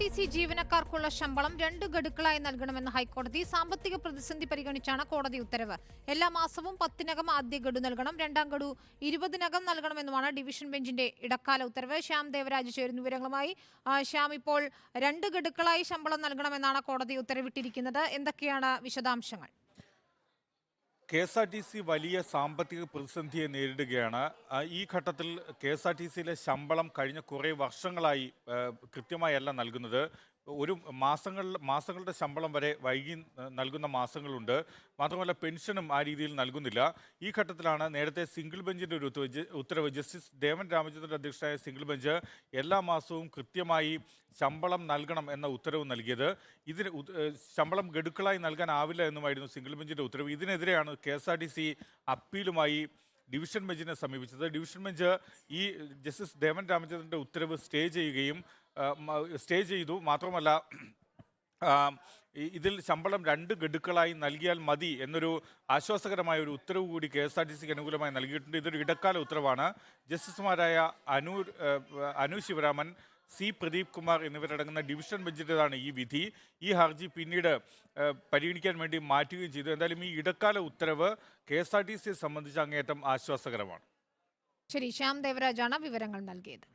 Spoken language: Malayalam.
ടി സി ജീവനക്കാർക്കുള്ള ശമ്പളം രണ്ട് ഗഡുക്കളായി നൽകണമെന്ന് ഹൈക്കോടതി സാമ്പത്തിക പ്രതിസന്ധി പരിഗണിച്ചാണ് കോടതി ഉത്തരവ്. എല്ലാ മാസവും പത്തിനകം ആദ്യ ഗഡു നൽകണം രണ്ടാം ഗഡു ഇരുപതിനകം നൽകണമെന്നുമാണ് ഡിവിഷൻ ബെഞ്ചിന്റെ ഇടക്കാല ഉത്തരവ്. ശ്യാം ദേവരാജ് ചേരുന്ന വിവരങ്ങളുമായി ശ്യാം ഇപ്പോൾ രണ്ട് ഗഡുക്കളായി ശമ്പളം നൽകണമെന്നാണ് കോടതി ഉത്തരവിട്ടിരിക്കുന്നത്. എന്തൊക്കെയാണ് വിശദാംശങ്ങൾ? K S R T C വലിയ സാമ്പത്തിക പ്രതിസന്ധിയെ നേരിടുകയാണ്. ഈ ഘട്ടത്തിൽ കെ എസ് ആർ ടി സിയിലെ ശമ്പളം കഴിഞ്ഞ കുറേ വർഷങ്ങളായി കൃത്യമായല്ല നൽകുന്നത്. ഒരു മാസങ്ങൾ മാസങ്ങളുടെ ശമ്പളം വരെ വൈകി നൽകുന്ന മാസങ്ങളുണ്ട്. മാത്രമല്ല പെൻഷനും ആ രീതിയിൽ നൽകുന്നില്ല. ഈ ഘട്ടത്തിലാണ് നേരത്തെ സിംഗിൾ ബെഞ്ചിന്റെ ഒരു ഉത്തരവ് ജസ്റ്റിസ് ദേവൻ രാമചന്ദ്രൻ അധ്യക്ഷനായ സിംഗിൾ ബെഞ്ച് എല്ലാ മാസവും കൃത്യമായി ശമ്പളം നൽകണം എന്ന ഉത്തരവ് നൽകിയത്. ഇതിന് ശമ്പളം ഗഡുക്കളായി നൽകാനാവില്ല എന്നുമായിരുന്നു സിംഗിൾ ബെഞ്ചിന്റെ ഉത്തരവ്. ഇതിനെതിരെയാണ് K S R T C അപ്പീലുമായി division ബെഞ്ചിനെ സമീപിച്ചത്. ഡിവിഷൻ ബെഞ്ച് ഈ ജസ്റ്റിസ് ദേവൻ രാമചന്ദ്രന്റെ ഉത്തരവ് സ്റ്റേ ചെയ്യുകയും സ്റ്റേ ചെയ്തു. മാത്രമല്ല ഇതിൽ ശമ്പളം രണ്ട് ഗഡുക്കളായി നൽകിയാൽ മതി എന്നൊരു ആശ്വാസകരമായ ഒരു ഉത്തരവ് കൂടി കെ എസ് ആർ ടി സിക്ക് അനുകൂലമായി നൽകിയിട്ടുണ്ട്. ഇതൊരു ഇടക്കാല ഉത്തരവാണ്. ജസ്റ്റിസുമാരായ അനു അനു ശിവരാമൻ സി പ്രദീപ് കുമാർ എന്നിവരടങ്ങുന്ന ഡിവിഷൻ ബെഞ്ചിന്റെതാണ് ഈ വിധി. ഈ ഹർജി പിന്നീട് പരിഗണിക്കാൻ വേണ്ടി മാറ്റുകയും ചെയ്തു. എന്തായാലും ഈ ഇടക്കാല ഉത്തരവ് കെ എസ് ആർ ടി സിയെ സംബന്ധിച്ച് അങ്ങേയറ്റം ആശ്വാസകരമാണ്. ശരി ശ്യാം ദേവരാജാണ് വിവരങ്ങൾ നൽകിയത്.